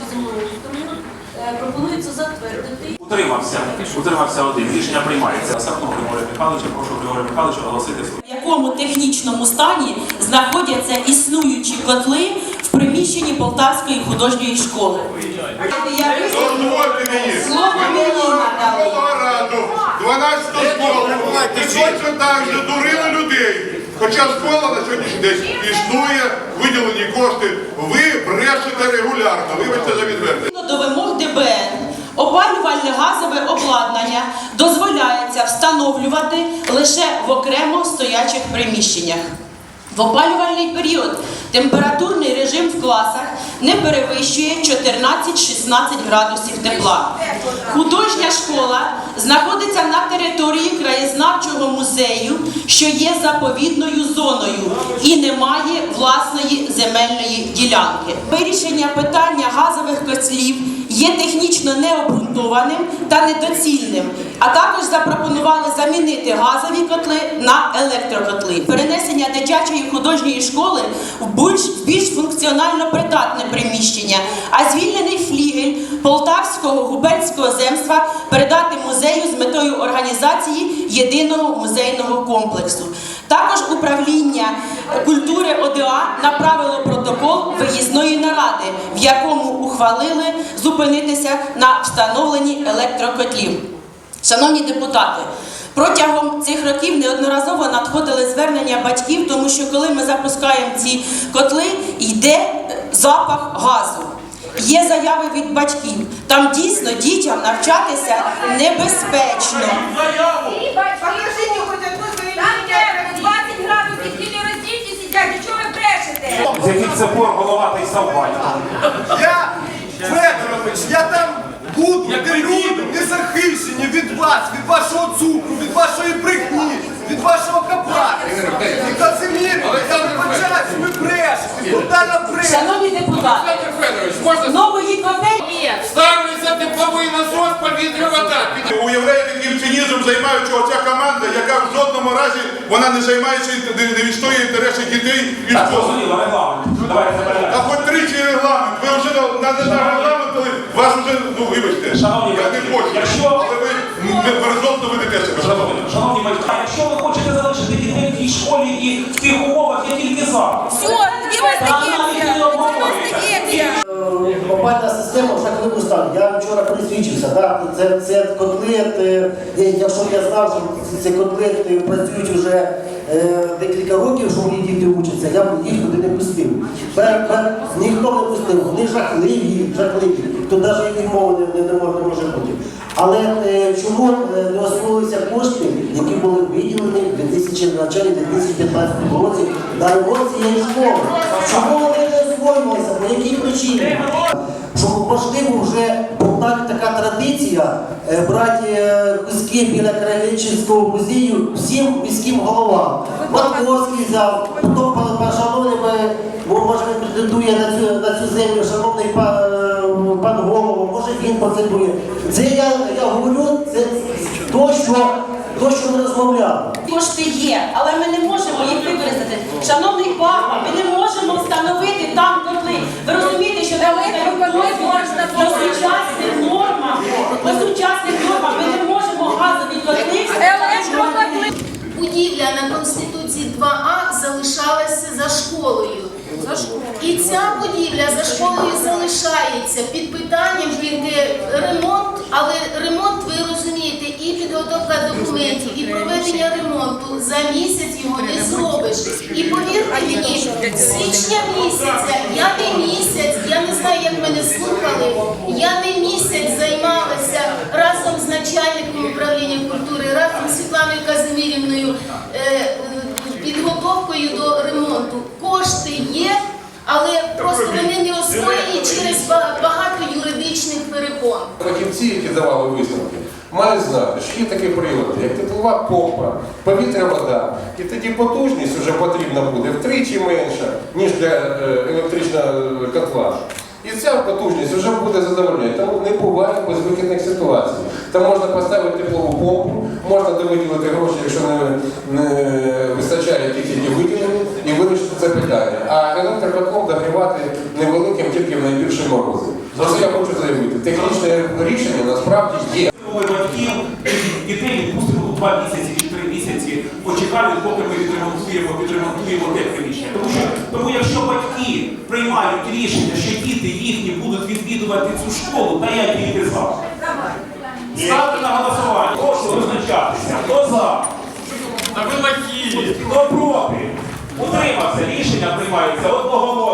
період е, пропонується затвердити Утримався. Утримався один. Рішення приймається. Сахно Григорія Михайловича. Прошу Григорія Михайловича оголосити в якому технічному стані знаходяться існуючі котли в приміщенні Полтавської художньої школи. Я Дозвольте мені. Слово мені надали. Минулого разу, 12 школи, ви точно так же дурили людей. Хоча школа на сьогоднішній день існує, виділені кошти. Ви брешете регулярно. Вибачте за відвернення. До вимог ДБН опалювальне газове обладнання дозволяється встановлювати лише в окремо стоячих приміщеннях. В опалювальний період температурний режим в класах не перевищує 14-16 градусів тепла. Художня школа знаходиться на території краєзнавчого музею, що є заповідною зоною і не має власної земельної ділянки. Вирішення питання газових котлів є технічно необґрунтованим та недоцільним, а також запропонували замінити газові котли на електрокотли. Перенесення дитячої художньої школи в більш, більш функціонально придатне приміщення, а звільнений флігель Полтавського губернського земства передати музею з метою організації єдиного музейного комплексу. Також управління культури ОДА направило протокол виїзної наради, в якому ухвалили зупинитися на встановленні електрокотлів. Шановні депутати, протягом цих років неодноразово надходили звернення батьків, тому що коли ми запускаємо ці котли, йде е, запах газу. Є заяви від батьків. Там дійсно дітям навчатися небезпечно. Покажите хоть одну свою Там де 20 градусів тільки сидять, і ви брешете? З яких це пор голова та й совбатько. Я, Федорович, я там буду, люди не захищені від вас, від вашого цукру, від вашої брехні, від вашого капа. І Казимір, я ви брешете, тотально брешете. Шановні депутати, нової котель ставиться тепловий насос повітря вода. Уявляєте, яким цинізмом займаючи оця команда, яка в жодному разі вона не займається не- не відстоює інтереси дітей і школи. зрозуміло, А хоч тричі регламент. Ви вже на, на, на регламент, коли вже, ну вибачте, Шановні я не батьки, хочу, якщо- але ви не- безжалостно ведете себе. Шановні, шановні батьки, а якщо ви хочете залишити дітей в тій школі і в тих умовах, я тільки за. Все, де вас Опальна система вже коли стан. Я вчора пересвідчився. Да? Це, це котлет, е, я- якщо б я знав, що ці котлет е, працюють вже е, декілька років, що мої діти вчаться, я б їх туди пер, ніхто не пустив, вони жахливі, жахливі. Тут навіть і мови не, не, не може бути. Але е, чому е, не освоїлися кошти, які були виділені в 2000, началі 2015 році на ремонт цієї школи? Чому вони не освоювалися? По якій причині? Що можливо вже була така традиція е, брати е, куски біля Кравечинського музею всім міським головам. Матковський взяв, потім е, бо, може він претендує на цю, на цю землю, шановний пан, е, пан голову, може він претендує. Це я, я говорю, це то, що, то, що ми розмовляли. Кошти є, але ми не можемо їх використати. Шановний папа, ми не можемо встановити там котли. Ви розумієте, що можна по сучасних нормах, по сучасних нормах ми не можемо газові котли. Будівля на Конституції 2А залишалася за школою. За І ця будівля за школою залишається під питанням тільки ремонт, але ремонт, ви розумієте, і підготовка документів, і проведення ремонту за місяць його не зробиш. І повірте мені, з січня місяця, я не місяць, я не знаю, як мене слухали, я не місяць займалася разом з начальником управління культури, разом з Світланою Казимирівною е, е, підготовкою до ремонту. Кошти є, але просто вони не освоєні через багато юридичних перепон. Фахівці, які давали висновки, мали знати, що є такі прилади, як теплова помпа, повітря вода. І тоді потужність вже потрібна буде втричі менша, ніж для е, електричного котла. І ця потужність вже буде задовольняти. Тому не буває безвихідних ситуацій. Там можна поставити теплову помпу, можна довиділити гроші, якщо не, не вистачає які виділені, і вирішити це питання. А електрокотлом догрівати невеликим тільки в найбільші морози. Просто я хочу заявити, технічне рішення насправді є. Батьків дітей відпустимо у два місяці почекають, поки ми відремонтуємо, відремонтуємо те приміщення. Тому що тому якщо батьки приймають рішення, що діти їхні будуть відвідувати цю школу, та я діти за. Ставте на голосування. Прошу визначатися. Хто за? Хто проти? Утримався. Рішення приймається одноголосно,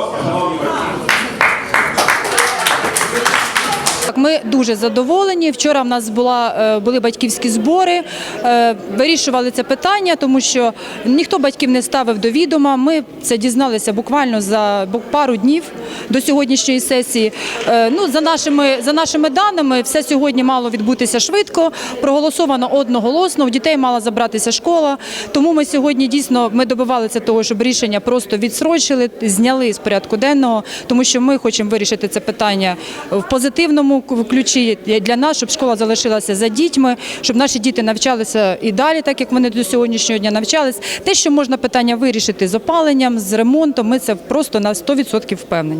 Ми дуже задоволені. Вчора в нас була, е, були батьківські збори, е, вирішували це питання, тому що ніхто батьків не ставив до відома. Ми це дізналися буквально за пару днів до сьогоднішньої сесії. Е, Ну, за, нашими, за нашими даними, все сьогодні мало відбутися швидко, проголосовано одноголосно, у дітей мала забратися школа. Тому ми сьогодні дійсно ми добивалися того, щоб рішення просто відсрочили, зняли з порядку денного, тому що ми хочемо вирішити це питання в позитивному ключі для нас, щоб школа залишилася за дітьми, щоб наші діти навчалися і далі, так як вони до сьогоднішнього дня навчались. Те, що можна питання вирішити з опаленням, з ремонтом, ми це просто на 100% впевнені.